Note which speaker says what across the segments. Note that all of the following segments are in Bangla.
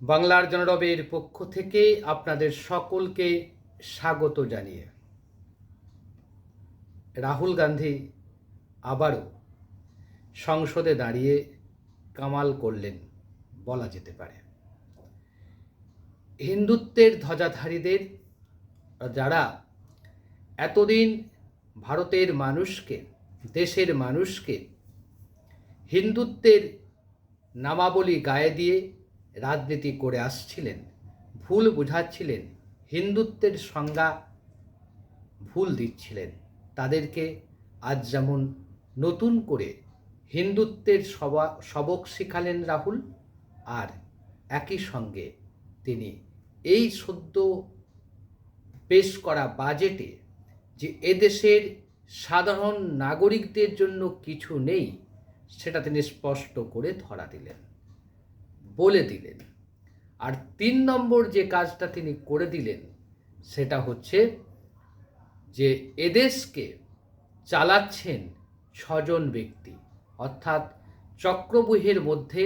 Speaker 1: বাংলার জনরবের পক্ষ থেকে আপনাদের সকলকে স্বাগত জানিয়ে রাহুল গান্ধী আবারও সংসদে দাঁড়িয়ে কামাল করলেন, বলা যেতে পারে। হিন্দুত্বের ধ্বজাধারীদের যারা এতদিন ভারতের মানুষকে, দেশের মানুষকে হিন্দুত্বের নামাবলী গায়ে দিয়ে রাজনীতি করে আসছিলেন, ভুল বুঝাচ্ছিলেন, হিন্দুত্বের সংজ্ঞা ভুল দিচ্ছিলেন। তাদেরকে আজ যেমন নতুন করে হিন্দুত্বের সবা, সবক শিখালেন রাহুল, আর একই সঙ্গে তিনি এই সদ্য পেশ করা বাজেটে যে এদেশের সাধারণ নাগরিকদের জন্য কিছু নেই, সেটা তিনি স্পষ্ট করে ধরা দিলেন। বলে দিলেন। আর তিন নম্বর যে কাজটা তিনি করে দিলেন, সেটা হচ্ছে যে এদেশকে চালাচ্ছেন ছজন ব্যক্তি। অর্থাৎ চক্রবুহের মধ্যে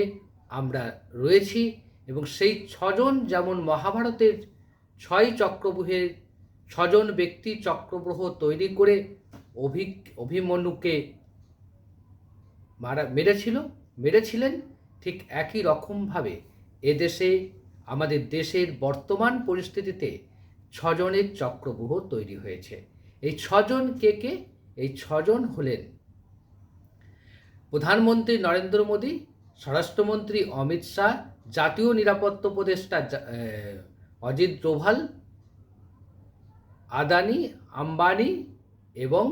Speaker 1: আমরা রয়েছি এবং সেই ছজন যেমন মহাভারতের ছয় চক্রবুহের ছজন ব্যক্তি চক্রব্রহ তৈরি করে অভি অভিমন্যুকে মারা, মেরেছিল, মেরেছিলেন ঠিক একই রকমভাবে এদেশে, আমাদের দেশের বর্তমান পরিস্থিতিতে ছজনের চক্রব্যূহ তৈরি হয়েছে। এই ছজন কে কে? এই ছজন হলেন প্রধানমন্ত্রী নরেন্দ্র মোদী, স্বরাষ্ট্রমন্ত্রী অমিত শাহ, জাতীয় নিরাপত্তা উপদেষ্টা অজিত ডোভাল, আদানি, আম্বানি এবং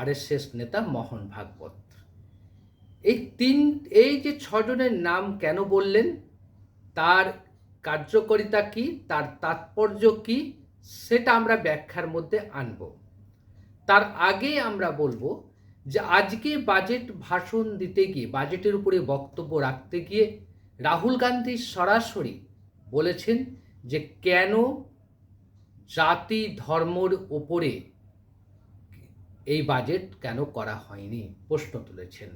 Speaker 1: আরএসএস নেতা মোহন ভাগবত। এই তিন, এই যে ছজনের নাম কেন বললেন? তার কার্যকারিতা কি? তার তাৎপর্য কি? সেটা আমরা ব্যাখ্যার মধ্যে আনব। তার আগে আমরা বলব যে আজকে বাজেট ভাষণ দিতে গিয়ে, বাজেটের উপরে বক্তব্য রাখতে গিয়ে রাহুল গান্ধী সরাসরি বলেছেন যে কেন জাতি ধর্মর ওপরে এই বাজেট কেন করা হয়নি? প্রশ্ন তুলেছেন।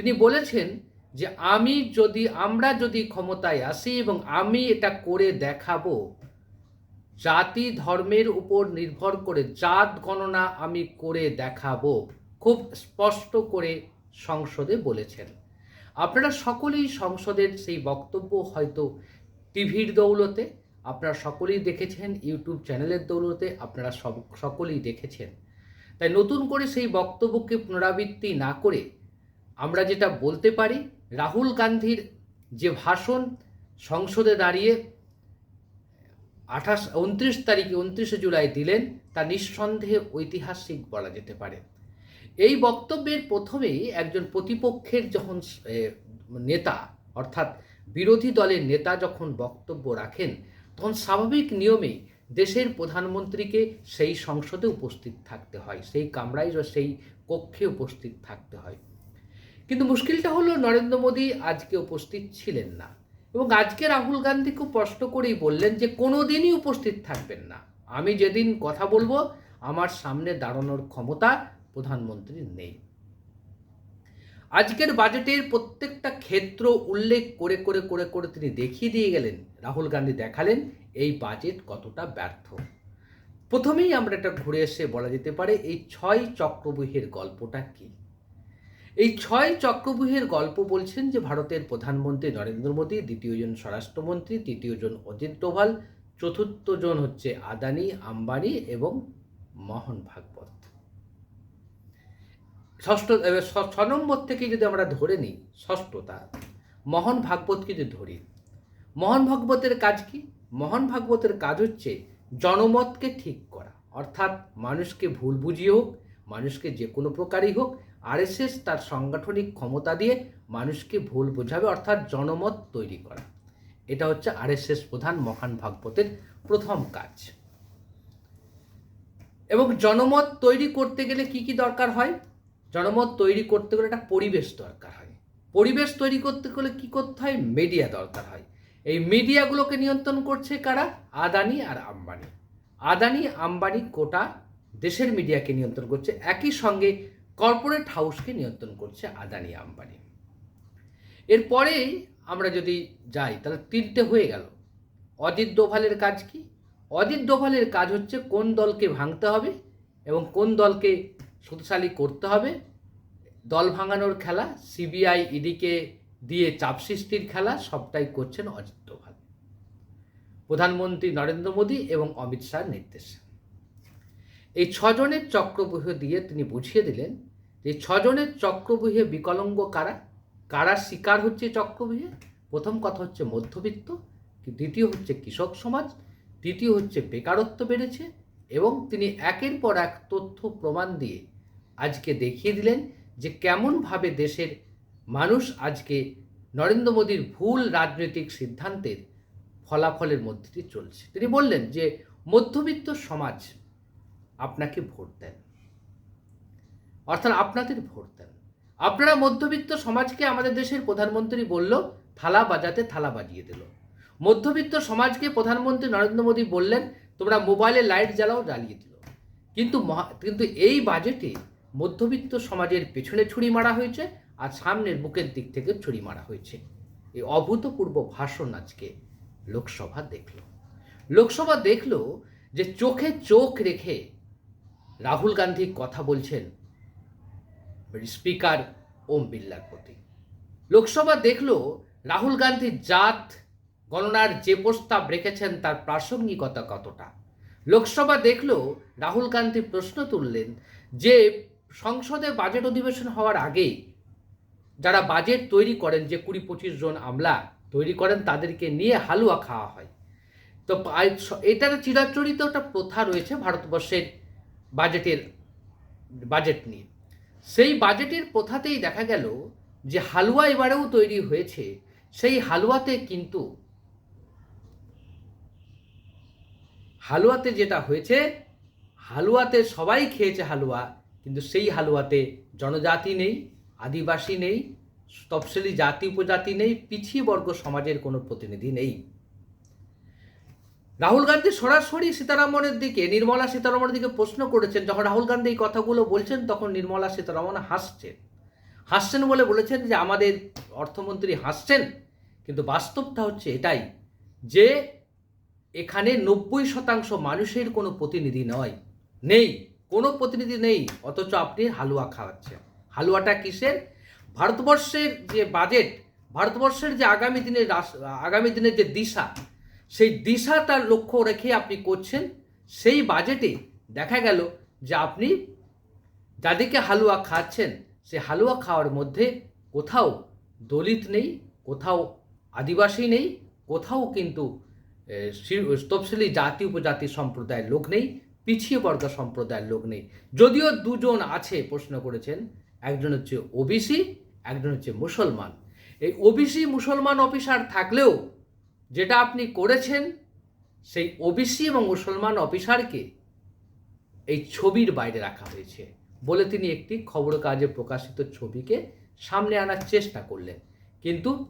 Speaker 1: তিনি বলেছেন যে আমি যদি, আমরা যদি ক্ষমতায় আসি এবং আমি এটা করে দেখাবো, জাতি ধর্মের উপর নির্ভর করে জাত গণনা আমি করে দেখাবো, খুব স্পষ্ট করে সংসদে বলেছেন। আপনারা সকলেই সংসদের সেই বক্তব্য হয়তো টিভির দৌলতে, আপনারা সকলেই দেখেছেন, ইউটিউব চ্যানেলের দৌলতে আপনারা সকলেই দেখেছেন। তাই নতুন করে সেই বক্তব্যকে পুনরাবৃত্তি না করে আমরা যেটা বলতে পারি, রাহুল গান্ধীর যে ভাষণ সংসদে দাঁড়িয়ে আঠাশ, উনত্রিশ তারিখে, উনত্রিশে জুলাই দিলেন, তা নিঃসন্দেহে ঐতিহাসিক বলা যেতে পারে। এই বক্তব্যের প্রথমেই একজন প্রতিপক্ষের যখন নেতা, অর্থাৎ বিরোধী দলের নেতা যখন বক্তব্য রাখেন, তখন স্বাভাবিক নিয়মেই দেশের প্রধানমন্ত্রীকে সেই সংসদে উপস্থিত থাকতে হয়, সেই কামরায় বা সেই কক্ষে উপস্থিত থাকতে হয়। কিন্তু মুশকিলটা হলো নরেন্দ্র মোদী আজকে উপস্থিত ছিলেন না। এবং আজকে রাহুল গান্ধী খুব স্পষ্ট করেই বললেন যে কোনো দিনই উপস্থিত থাকবেন না। আমি যেদিন কথা বলব, আমার সামনে দাঁড়ানোর ক্ষমতা প্রধানমন্ত্রীর নেই। আজকের বাজেটের প্রত্যেকটা ক্ষেত্র উল্লেখ করে করে করে করে তিনি দেখিয়ে দিয়ে গেলেন, রাহুল গান্ধী দেখালেন এই বাজেট কতটা ব্যর্থ। প্রথমেই আমরা এটা ঘুরে এসে বলা যেতে পারে এই ছয় চক্রবুহের গল্পটা কী? এই ছয় চক্রবুহের গল্প বলছেন যে ভারতের প্রধানমন্ত্রী নরেন্দ্র মোদী দ্বিতীয়জন স্বরাষ্ট্রমন্ত্রী তৃতীয়জন অজিত ডোভাল চতুর্থজন হচ্ছে আদানি, আম্বানি এবং মোহন ভাগবত। ষষ্ঠ ছ ছ নম্বর থেকে যদি আমরা ধরে নিই ষষ্ঠতা মোহন ভাগবতকে যদি ধরি, মোহন ভাগবতের কাজ কি? মোহন ভাগবতের কাজ হচ্ছে জনমতকে ঠিক করা। অর্থাৎ মানুষকে ভুল বুঝিয়ে হোক, মানুষকে যে কোনো প্রকারই হোক আরএসএস তার সাংগঠনিক ক্ষমতা দিয়ে মানুষকে ভুল বোঝাবে অর্থাৎ জনমত তৈরি করা। এটা হচ্ছে আরএসএস প্রধান মহান ভাগবতের প্রথম কাজ। এবং জনমত তৈরি করতে গেলে কি কি দরকার হয়? জনমত তৈরি করতে গেলে একটা পরিবেশ দরকার হয়। পরিবেশ তৈরি করতে গেলে কি করতে হয়? মিডিয়া দরকার হয়। এই মিডিয়াগুলোকে নিয়ন্ত্রণ করছে কারা? আদানি আর আম্বানি। আদানি, আম্বানি কোটা দেশের মিডিয়াকে নিয়ন্ত্রণ করছে। একই সঙ্গে কর্পোরেট হাউসকে নিয়ন্ত্রণ করছে আদানি আম্বানি। এরপরে আমরা যদি যাই, তাহলে তিনটে হয়ে গেল। অজিত দোভালের কাজ কি? অজিত দোভালের কাজ হচ্ছে কোন দলকে ভাঙতে হবে এবং কোন দলকে শক্তিশালী করতে হবে। দল ভাঙানোর খেলা, সিবিআই, ইডিকে দিয়ে চাপ সৃষ্টির খেলা, সবটাই করছেন অজিত দোভাল। প্রধানমন্ত্রী নরেন্দ্র মোদী এবং অমিত শাহর নির্দেশে। এই ছজনের চক্রব্যূহ দিয়ে তিনি বুঝিয়ে দিলেন যে ছজনের চক্রব্যূহে বিকলঙ্গ কারা? কারা শিকার হচ্ছে চক্রব্যূহে প্রথম কথা হচ্ছে মধ্যবিত্ত দ্বিতীয় হচ্ছে কৃষক সমাজ, তৃতীয় হচ্ছে বেকারত্ব বেড়েছে এবং তিনি একের পর এক তথ্য প্রমাণ দিয়ে আজকে দেখিয়ে দিলেন যে কেমনভাবে দেশের মানুষ আজকে নরেন্দ্র মোদীর ভুল রাজনৈতিক সিদ্ধান্তের ফলাফলের মধ্যে চলছে। তিনি বললেন যে মধ্যবিত্ত সমাজ আপনাকে ভোট দেন। অর্থাৎ আপনাদের ভোট দেন। আপনারা মধ্যবিত্ত সমাজকে আমাদের দেশের প্রধানমন্ত্রী বলল, থালা বাজাতে থালা বাজিয়ে দিল। মধ্যবিত্ত সমাজকে প্রধানমন্ত্রী নরেন্দ্র মোদী বললেন, তোমরা মোবাইলে লাইট জ্বালাও, জ্বালিয়ে দিল। কিন্তু কিন্তু এই বাজেটে মধ্যবিত্ত সমাজের পেছনে ছুরি মারা হয়েছে আর সামনের বুকের দিক থেকে ছুরি মারা হয়েছে। এই অভূতপূর্ব ভাষণ আজকে লোকসভা দেখল। লোকসভা দেখল যে চোখে চোখ রেখে রাহুল গান্ধী কথা বলছেন স্পিকার ওম বিল্লার প্রতি। লোকসভা দেখল রাহুল গান্ধী জাত গণনার যে প্রস্তাব রেখেছেন তার প্রাসঙ্গিকতা কতটা। লোকসভা দেখল রাহুল গান্ধী প্রশ্ন তুললেন যে, সংসদে বাজেট অধিবেশন হওয়ার আগে যারা বাজেট তৈরি করেন, যে কুড়ি পঁচিশ জন আমলা তৈরি করেন, তাদেরকে নিয়ে হালুয়া খাওয়া হয়। তো এটার চিরাচরিত একটা প্রথা রয়েছে ভারতবর্ষের বাজেটের বাজেট নিয়ে। সেই বাজেটের প্রথাতেই দেখা গেল যে হালুয়া এবারেও তৈরি হয়েছে, সেই হালুয়াতে কিন্তু হালুয়াতে যেটা হয়েছে, হালুয়াতে সবাই খেয়েছে হালুয়া, কিন্তু সেই হালুয়াতে জনজাতি নেই, আদিবাসী নেই, তফসিলি জাতি উপজাতি নেই, পিছিয়ে বর্গ সমাজের কোনো প্রতিনিধি নেই। রাহুল গান্ধী সরাসরি সীতারামনের দিকে, নির্মলা সীতারামনের দিকে প্রশ্ন করেছেন। যখন রাহুল গান্ধী এই কথাগুলো বলছেন, তখন নির্মলা সীতারামন হাসছেন। হাসছেন বলে বলেছেন যে, আমাদের অর্থমন্ত্রী হাসছেন, কিন্তু বাস্তবটা হচ্ছে এটাই যে, এখানে নব্বই শতাংশ মানুষের কোনো প্রতিনিধি নয়, নেই, কোনো প্রতিনিধি নেই, অথচ আপনি হালুয়া খাওয়াচ্ছেন। হালুয়াটা কিসের? ভারতবর্ষের যে বাজেট ভারতবর্ষের যে আগামী দিনের আগামী দিনের যে দিশা সেই দিশাটা লক্ষ্য রেখে আপনি করছেন, সেই বাজেটে দেখা গেল যে আপনি যাদেরকে হালুয়া খাচ্ছেন, সে হালুয়া খাওয়ার মধ্যে কোথাও দলিত নেই, কোথাও আদিবাসী নেই, কোথাও কিন্তু তফসিলি জাতি, উপজাতি সম্প্রদায়ের লোক নেই, পিছিয়ে বর্গ সম্প্রদায়ের লোক নেই। যদিও দুজন আছে প্রশ্ন করেছেন, একজন হচ্ছে ওবিসি, একজন হচ্ছে মুসলমান। এই ওবিসি মুসলমান অফিসার থাকলেও যেটা আপনি করেছেন, সেই ওবিসি এবং মুসলমান অফিসারকে এই ছবির বাইরে রাখা হয়েছে বলে তিনি একটি খবর কাজে প্রকাশিত ছবিকে সামনে আনার চেষ্টা করলেন। কিন্তু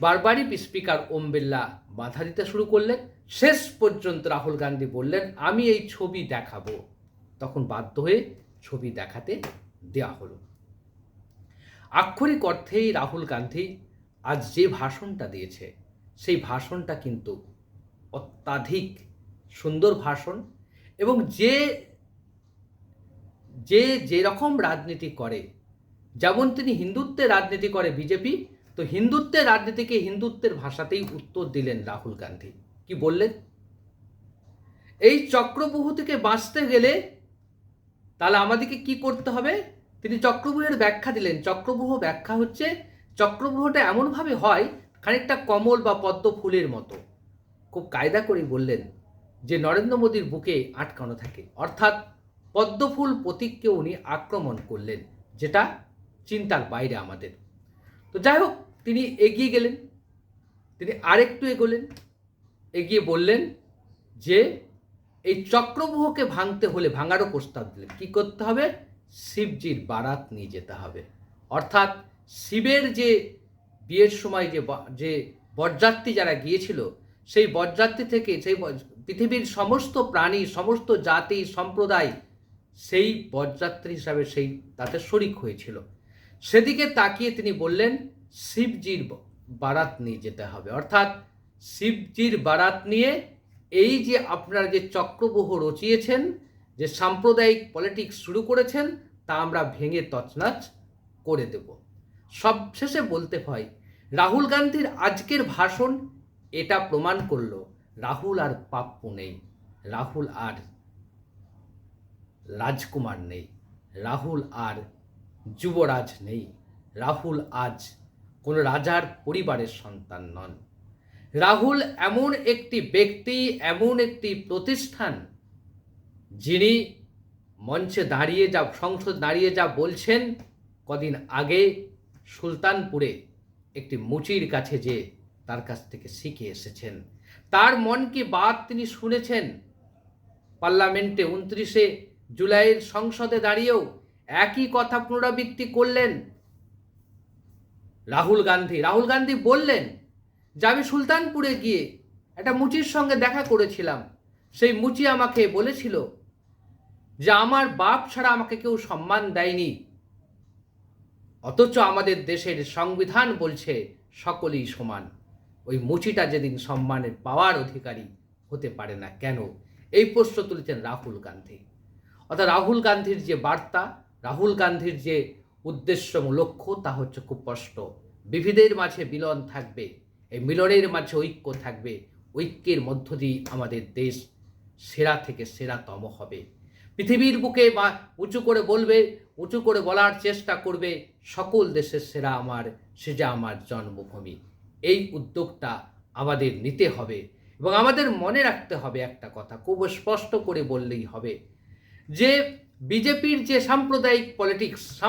Speaker 1: বারবারই স্পিকার ওম বিড়লা বাধা দিতে শুরু করলেন। শেষ পর্যন্ত রাহুল গান্ধী বললেন, আমি এই ছবি দেখাবো। তখন বাধ্য হয়ে ছবি দেখাতে দেওয়া হলো। আক্ষরিক অর্থেই রাহুল গান্ধী আজ যে ভাষণটা দিয়েছে সেই ভাষণটা কিন্তু অত্যাধিক সুন্দর ভাষণ এবং যে যে যেরকম রাজনীতি করে, যেমন তিনি হিন্দুত্বের রাজনীতি করে বিজেপি, তো হিন্দুত্বের রাজনীতিকে হিন্দুত্বের ভাষাতেই উত্তর দিলেন রাহুল গান্ধী। কি বললেন? এই চক্রবুহ থেকে বাঁচতে গেলে তাহলে আমাদেরকে কি করতে হবে? তিনি চক্রবুহের ব্যাখ্যা দিলেন। চক্রবুহ ব্যাখ্যা হচ্ছে, চক্রবুহটা এমনভাবে হয় খানিকটা কমল বা পদ্ম ফুলের মতো। খুব কায়দা করে বললেন যে, নরেন্দ্র মোদীর বুকে আটকানো থাকে। অর্থাৎ পদ্মফুল প্রতীককে উনি আক্রমণ করলেন, যেটা চিন্তার বাইরে আমাদের। তো যাই হোক, তিনি এগিয়ে গেলেন। তিনি আরেকটু এগোলেন। এগিয়ে বললেন যে, এই চক্রব্যূহকে ভাঙতে হলে ভাঙারও প্রস্তাব দিলেন। কি করতে হবে? শিবজির বারাত নিয়ে যেতে হবে। অর্থাৎ শিবের যে বিয়ের সময় যে যে বরযাত্রী যারা গিয়েছিল, সেই বরযাত্রী থেকে সেই পৃথিবীর সমস্ত প্রাণী, সমস্ত জাতি, সম্প্রদায় সেই বরযাত্রী হিসাবে সেই তাতে শরিক হয়েছিল। সেদিকে তাকিয়ে তিনি বললেন, শিবজির বারাত নিয়ে যেতে হবে। অর্থাৎ শিবজির বারাত নিয়ে এই যে আপনারা যে চক্রবহ রচিয়েছেন, যে সাম্প্রদায়িক পলিটিক্স শুরু করেছেন, তা আমরা ভেঙে তছনাছ করে দেব। সবশেষে বলতে হয় রাহুল গান্ধীর আজকের ভাষণ এটা প্রমাণ করল, রাহুল আর পাপ্পু নেই, রাহুল আর রাজকুমার নেই, রাহুল আর যুবরাজ নেই, রাহুল আজ কোনো রাজার পরিবারের সন্তান নন। রাহুল এমন একটি ব্যক্তি, এমন একটি প্রতিষ্ঠান যিনি মঞ্চে দাঁড়িয়ে যা, সংসদ দাঁড়িয়ে যা বলছেন, কদিন আগে সুলতানপুরে একটি মুচির কাছে যে তার কাছ থেকে শিখে এসেছেন। তার মন কি বাত তিনি শুনেছেন। পার্লামেন্টে উনত্রিশে জুলাইয়ের সংসদে দাঁড়িয়েও একই কথা পুনরাবৃত্তি করলেন রাহুল গান্ধী। রাহুল গান্ধী বললেন, যে আমি সুলতানপুরে গিয়ে একটা মুচির সঙ্গে দেখা করেছিলাম। সেই মুচি আমাকে বলেছিল যে, আমার বাপ ছাড়া আমাকে কেউ সম্মান দেয়নি। অথচ আমাদের দেশের সংবিধান বলছে সকলেই সমান। ওই মুচিটা যেদিন সম্মানের পাওয়ার অধিকারী হতে পারে না কেন? এই প্রশ্ন তুলেছেন রাহুল গান্ধী। অর্থাৎ রাহুল গান্ধীর যে বার্তা, রাহুল গান্ধীর যে উদ্দেশ্য লক্ষ্য, তা হচ্ছে খুব স্পষ্ট। বিবিধের মাঝে মিলন থাকবে, এই মিলনের মাঝে ঐক্য থাকবে, ঐক্যের মধ্য দিয়ে আমাদের দেশ সেরা থেকে সেরাতম হবে। পৃথিবীর বুকে বা উঁচু করে বলবে, উঁচু করে বলার চেষ্টা করবে সকল দেশের সেরা আমার সেটা আমার জন্মভূমি। এই উদ্যোগটা আমাদের নিতে হবে এবং আমাদের মনে রাখতে হবে একটা কথা, খুব স্পষ্ট করে বললেই হবে যে, বিজেপির যে সাম্প্রদায়িক পলিটিক্স